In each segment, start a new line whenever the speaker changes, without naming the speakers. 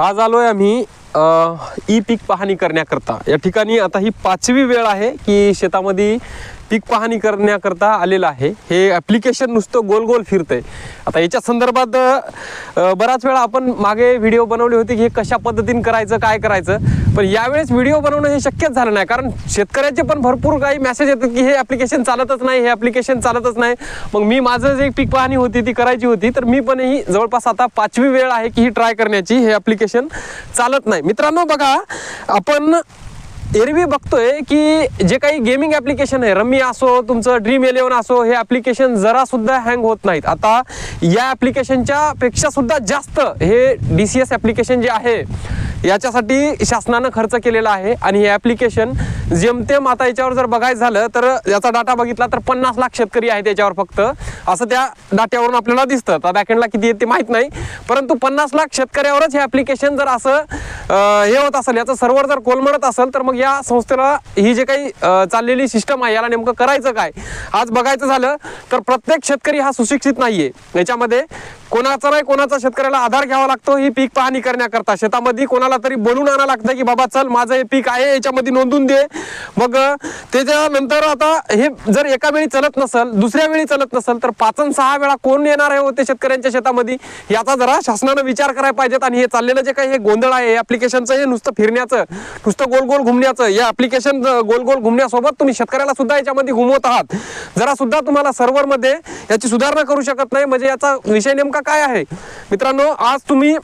आज आलो आहे आम्ही ई पीक पाहणी करण्याकरता. या ठिकाणी आता ही पाचवी वेळ आहे की शेतामध्ये पीक पाहणी करण्याकरता आलेलं आहे. हे ॲप्लिकेशन नुसतं गोल गोल फिरतंय. आता याच्या संदर्भात बराच वेळा आपण मागे व्हिडिओ बनवले होते की हे कशा पद्धतीने करायचं काय करायचं. पण यावेळेस व्हिडिओ बनवणं हे शक्यच झालं नाही. कारण शेतकऱ्याचे पण भरपूर काही मेसेज येतात की हे ॲप्लिकेशन चालतच नाही हे ॲप्लिकेशन चालतच नाही. मग मी माझं जे पीक पाहणी होती ती करायची होती. तर मी पण ही जवळपास आता पाचवी वेळ आहे की ही ट्राय करण्याची. हे ॲप्लिकेशन चालत नाही. मित्रांनो बघा आपण एरवी बघतोय की जे काही गेमिंग ॲप्लिकेशन आहे रम्मी असो तुमचं ड्रीम इलेव्हन असो हे ॲप्लिकेशन जरा सुद्धा हँग होत नाहीत. आता या ॲप्लिकेशनच्या पेक्षा सुद्धा जास्त हे डी सी एस ॲप्लिकेशन जे आहे याच्यासाठी शासनानं खर्च केलेला आहे. आणि हे ॲप्लिकेशन जेमतेम आता याच्यावर जर बघायचं झालं तर याचा डाटा बघितला तर पन्नास लाख शेतकरी आहेत याच्यावर फक्त. असं त्या डाट्यावरून आपल्याला दिसतं. आता बॅकेंडला किती येते माहीत नाही. परंतु पन्नास लाख शेतकऱ्यावरच हे ॲप्लिकेशन जर असं हे होत असेल याचं सर्व्हर जर कोलमडत असेल तर मग या संस्थेला ही जे काही चाललेली सिस्टम आहे याला नेमकं करायचं काय? आज बघायचं झालं तर प्रत्येक शेतकरी हा सुशिक्षित नाहीये. याच्यामध्ये कोणाचा नाही कोणाचा शेतकऱ्याला आधार घ्यावा लागतो ही पीक पाहणी करण्याकरता. शेतामध्ये कोणाला तरी बोलून आणावं लागतं की बाबा चल माझं हे पीक आहे याच्यामध्ये नोंदून दे. मग त्याच्यानंतर आता हे जर एका वेळी चलत नसल दुसऱ्या वेळी चलत नसेल तर पाचन सहा वेळा कोण येणार आहे होते शेतकऱ्यांच्या शेतामध्ये? याचा जरा शासनानं विचार करायला पाहिजेत. आणि हे चाललेलं जे काही हे गोंधळ आहे ऍप्लिकेशनचं हे नुसतं फिरण्याचं नुसतं गोल गोल घुमण्याचं या ऍप्लिकेशन गोल गोल घुमण्यासोबत तुम्ही शेतकऱ्याला सुद्धा याच्यामध्ये घुमवत आहात. जरा सुद्धा तुम्हाला सर्व्हरमध्ये याची सुधारणा करू शकत नाही. म्हणजे याचा विषय नेमका काय आहे? मित्रांनो आज तुम्ही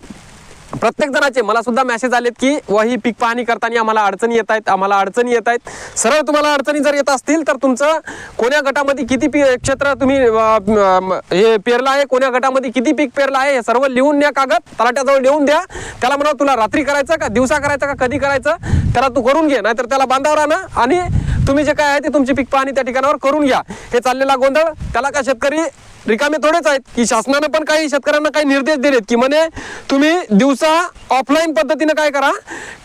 प्रत्येक जणाचे मला सुद्धा मेसेज आलेत की वही पीक पाहणी करताना आम्हाला अडचणी येत आहेत आम्हाला अडचणी येत आहेत. सरळ तुम्हाला अडचणी जर येत असतील तर तुमचं कोण्या गटामध्ये किती पी क्षेत्र तुम्ही हे पेरलं आहे कोण्या गटामध्ये किती पीक पेरलं आहे हे सर्व लिहून द्या कागद तलाट्याजवळ लिहून द्या. त्याला म्हणा तुला रात्री करायचं का दिवसा करायचं का कधी करायचं त्याला तू करून घे नाहीतर त्याला बांधावर आणा आणि तुम्ही जे काय आहे ते तुमची पीक पाहणी त्या ठिकाणावर करून घ्या. हे चाललेला गोंधळ त्याला का शेतकरी रिकामे थोडेच आहेत. की शासनानं पण काही शेतकऱ्यांना काही निर्देश दिलेत की म्हणे तुम्ही दिवसा ऑफलाईन पद्धतीनं काय करा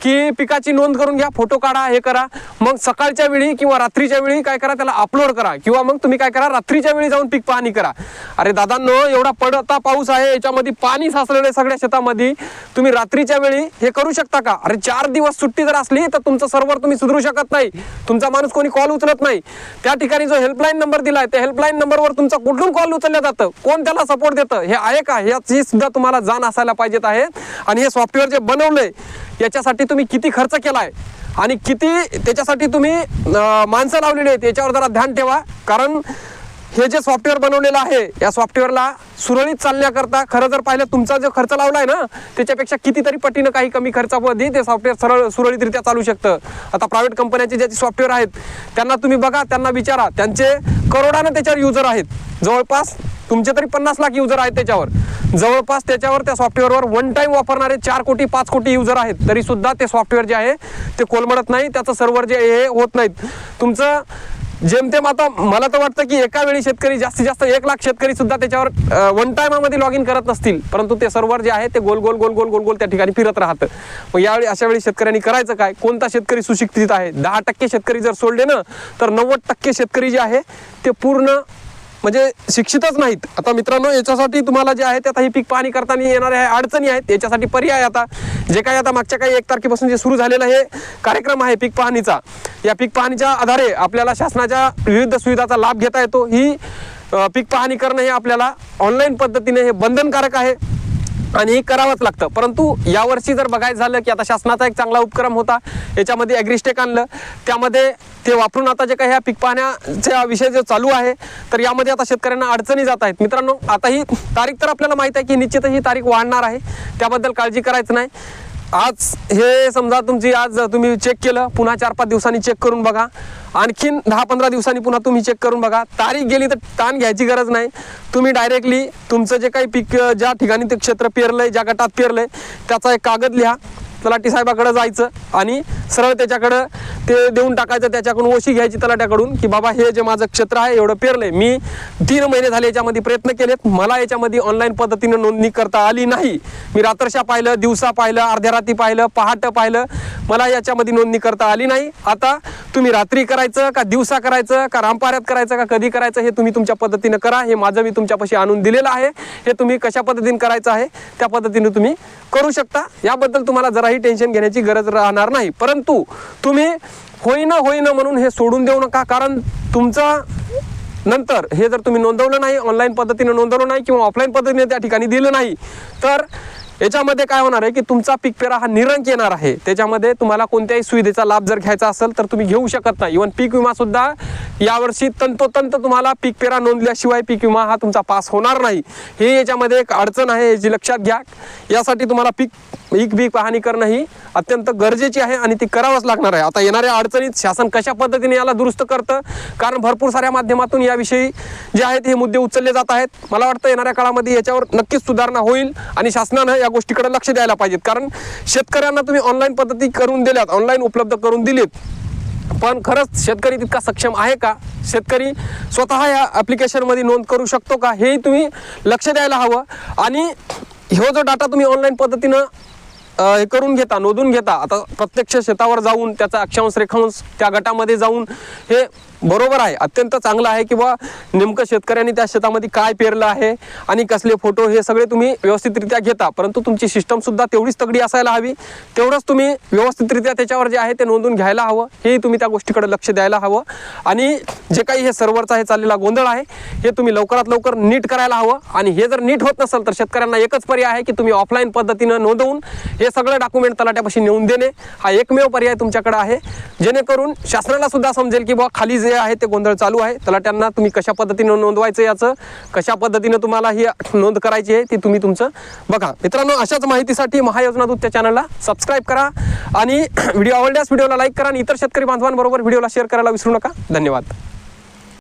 की पिकाची नोंद करून घ्या फोटो काढा हे करा. मग सकाळच्या वेळी किंवा रात्रीच्या वेळी काय करा त्याला अपलोड करा. किंवा मग तुम्ही काय करा रात्रीच्या वेळी जाऊन पीक पाहणी करा. अरे दादांनो एवढा पडता पाऊस आहे याच्यामध्ये पाणी साचलेलं आहे सगळ्या शेतामध्ये. तुम्ही रात्रीच्या वेळी हे करू शकता का? अरे चार दिवस सुट्टी जर असली तर तुमचं सर्व्हर तुम्ही सुधरू शकत नाही. तुमचा माणूस कोणी कॉल उचलत नाही. त्या ठिकाणी जो हेल्पलाईन नंबर दिला आहे त्या हेल्पलाईन नंबरवर तुमचा कुठून कॉल उचल उचललं जातं. कोण त्याला सपोर्ट देतं? हे आहे का? याची सुद्धा तुम्हाला जाण असायला पाहिजेत आहे. आणि हे सॉफ्टवेअर जे बनवलंय याच्यासाठी तुम्ही किती खर्च केलाय? आणि किती त्याच्यासाठी तुम्ही माणसं लावलेली आहेत याच्यावर जरा ध्यान ठेवा. कारण हे जे सॉफ्टवेअर बनवलेलं आहे या सॉफ्टवेअरला सुरळीत चालण्याकरता खरं जर पाहिलं तुमचा जो खर्च लावलाय ना त्याच्यापेक्षा कितीतरी पटीनं काही कमी खर्चामध्ये ते सॉफ्टवेअर सरळ सुरळीतरित्या चालू शकतं. आता प्रायव्हेट कंपन्यांचे ज्याचे सॉफ्टवेअर आहेत त्यांना तुम्ही बघा त्यांना विचारा. त्यांचे करोडानं त्याच्यावर युजर आहेत. जवळपास तुमचे तरी पन्नास लाख युजर आहेत त्याच्यावर. जवळपास त्याच्यावर त्या सॉफ्टवेअरवर वन टाईम वापरणारे चार कोटी पाच कोटी युजर आहेत. तरी सुद्धा ते सॉफ्टवेअर जे आहे ते कोलमडत नाही. त्याचं सर्व्हर जे हे होत नाहीत. तुमचं जेमतेम आता मला तर वाटतं की एका वेळी शेतकरी जास्तीत जास्त एक लाख शेतकरी सुद्धा त्याच्यावर वन टायमामध्ये लॉग इन करत नसतील. परंतु ते सर्व्हर जे आहे ते गोल गोल गोल गोल गोल गोल त्या ठिकाणी फिरत राहतं. मग यावेळी अशा वेळी शेतकऱ्यांनी करायचं काय? कोणता शेतकरी सुशिक्षित आहे? दहा टक्के शेतकरी जर सोडले ना तर नव्वद टक्के शेतकरी जे आहे ते पूर्ण म्हणजे शिक्षितच नाहीत. आता मित्रांनो याच्यासाठी तुम्हाला जे आहे ते आता ही पीक पाहणी करताना येणाऱ्या ह्या अडचणी आहेत. याच्यासाठी पर्याय आता. जे काही आता मागच्या काही एक तारखेपासून जे सुरू झालेलं हे कार्यक्रम आहे पीक पाहणीचा. या पीक पाहणीच्या आधारे आपल्याला शासनाच्या विविध सुविधाचा लाभ घेता येतो. ही पीक पाहणी करणं हे आपल्याला ऑनलाईन पद्धतीने हे बंधनकारक आहे. आणि हे करावंच लागतं. परंतु यावर्षी जर बघायचं झालं की आता शासनाचा एक चांगला उपक्रम होता याच्यामध्ये ॲग्रिस्टेक आणलं. त्यामध्ये ते वापरून आता जे काही ह्या पीक पाहण्याचा विषय जो चालू आहे तर यामध्ये आता शेतकऱ्यांना अडचणी जात आहेत. मित्रांनो आता ही तारीख तर आपल्याला माहीत आहे की निश्चितच ही तारीख वाढणार आहे. त्याबद्दल काळजी करायचं नाही. आज हे समजा तुमची आज तुम्ही चेक केलं पुन्हा चार पाच दिवसांनी चेक करून बघा. आणखीन दहा पंधरा दिवसांनी पुन्हा तुम्ही चेक करून बघा. तारीख गेली तर ताण घ्यायची गरज नाही. तुम्ही डायरेक्टली तुमचं जे काही पीक ज्या ठिकाणी ते क्षेत्र पेरलंय ज्या गटात पेरलंय त्याचा एक कागद लिहा. तलाठी साहेबाकडं जायचं आणि सरळ त्याच्याकडं ते देऊन टाकायचं त्याच्याकडून ओशी घ्यायची तलाट्याकडून की बाबा हे जे माझं क्षेत्र आहे एवढं पेरलंय. मी तीन महिने झाले याच्यामध्ये प्रयत्न केलेत. मला याच्यामध्ये ऑनलाईन पद्धतीनं नोंदणी करता आली नाही. मी रात्रशा पाहिलं दिवसा पाहिलं अर्ध्या रात्री पाहिलं पहाटं पाहिलं. मला याच्यामध्ये नोंदणी करता आली नाही. आता तुम्ही रात्री करायचं का दिवसा करायचं का रामपाऱ्यात करायचं का कधी करायचं हे तुम्ही तुमच्या पद्धतीनं करा. हे माझं मी तुमच्यापाशी आणून दिलेलं आहे. हे तुम्ही कशा पद्धतीने करायचं आहे त्या पद्धतीने तुम्ही करू शकता? याबद्दल तुम्हाला जराही टेन्शन घेण्याची गरज राहणार नाही. परंतु तुम्ही होईना होईना म्हणून हे सोडून देऊ नका. कारण तुमचा नंतर हे जर तुम्ही नोंदवलं नाही ऑनलाईन पद्धतीने नोंदवलं नाही किंवा ऑफलाईन पद्धतीने त्या ठिकाणी दिलं नाही तर याच्यामध्ये काय होणार आहे की तुमचा पीक पेरा हा निरंक येणार आहे. त्याच्यामध्ये तुम्हाला कोणत्याही सुविधेचा लाभ जर घ्यायचा असेल तर तुम्ही घेऊ शकत नाही. इव्हन पीक विमा सुद्धा यावर्षी तंतोतंत तुम्हाला पीक पेरा नोंदल्याशिवाय पीक विमा हा तुमचा पास होणार नाही. हे याच्यामध्ये एक अडचण आहे याची लक्षात घ्या. यासाठी तुम्हाला पीक पीक बी पाहणी करणं ही अत्यंत गरजेची आहे आणि ती करावंच लागणार आहे. आता येणाऱ्या अडचणीत शासन कशा पद्धतीने याला दुरुस्त करतं? कारण भरपूर साऱ्या माध्यमातून याविषयी जे आहेत हे मुद्दे उचलले जात आहेत. मला वाटतं येणाऱ्या काळामध्ये याच्यावर नक्कीच सुधारणा होईल आणि शासनानं या गोष्टीकडे लक्ष द्यायला पाहिजेत. कारण शेतकऱ्यांना तुम्ही ऑनलाईन पद्धती करून दिल्यात ऑनलाईन उपलब्ध करून दिलीत. पण खरंच शेतकरी तितका सक्षम आहे का? शेतकरी स्वतः या ॲप्लिकेशनमध्ये नोंद करू शकतो का? हेही तुम्ही लक्ष द्यायला हवं. आणि ह्यो जो डाटा तुम्ही ऑनलाईन पद्धतीनं हे करून घेता नोंदून घेता. आता प्रत्यक्ष शेतावर जाऊन त्याचा अक्षांश रेखांश त्या गटामध्ये जाऊन हे बरोबर आहे. अत्यंत चांगलं आहे किंवा नेमकं शेतकऱ्यांनी त्या शेतामध्ये काय पेरलं आहे आणि कसले फोटो हे सगळे तुम्ही व्यवस्थितरित्या घेता. परंतु तुमची सिस्टमसुद्धा तेवढीच तगडी असायला हवी. तेवढंच तुम्ही व्यवस्थितरित्या त्याच्यावर जे आहे ते नोंदून घ्यायला हवं. हेही तुम्ही त्या गोष्टीकडे लक्ष द्यायला हवं. आणि जे काही हे सर्व्हरचा हे चाललेला गोंधळ आहे हे तुम्ही लवकरात लवकर नीट करायला हवं. आणि हे जर नीट होत नसेल तर शेतकऱ्यांना एकच पर्याय आहे की तुम्ही ऑफलाईन पद्धतीनं नोंदवून हे सगळं डॉक्युमेंट तलाट्यापाशी नेऊन देणे. हा एकमेव पर्याय तुमच्याकडे आहे. जेणेकरून शासनाला सुद्धा समजेल की बुवा खाली जे आहे ते गोंधळ चालू आहे. तलाट्यांना तुम्ही कशा पद्धतीनं नोंदवायचं याचं कशा पद्धतीनं तुम्हाला ही नोंद करायची आहे ती तुम्ही तुमचं बघा. मित्रांनो अशाच माहितीसाठी महायोजना दूत त्या चॅनलला सबस्क्राईब करा आणि व्हिडिओ आवडल्यास व्हिडिओला लाईक करा आणि इतर शेतकरी बांधवांबरोबर व्हिडिओला शेअर करायला विसरू नका. धन्यवाद.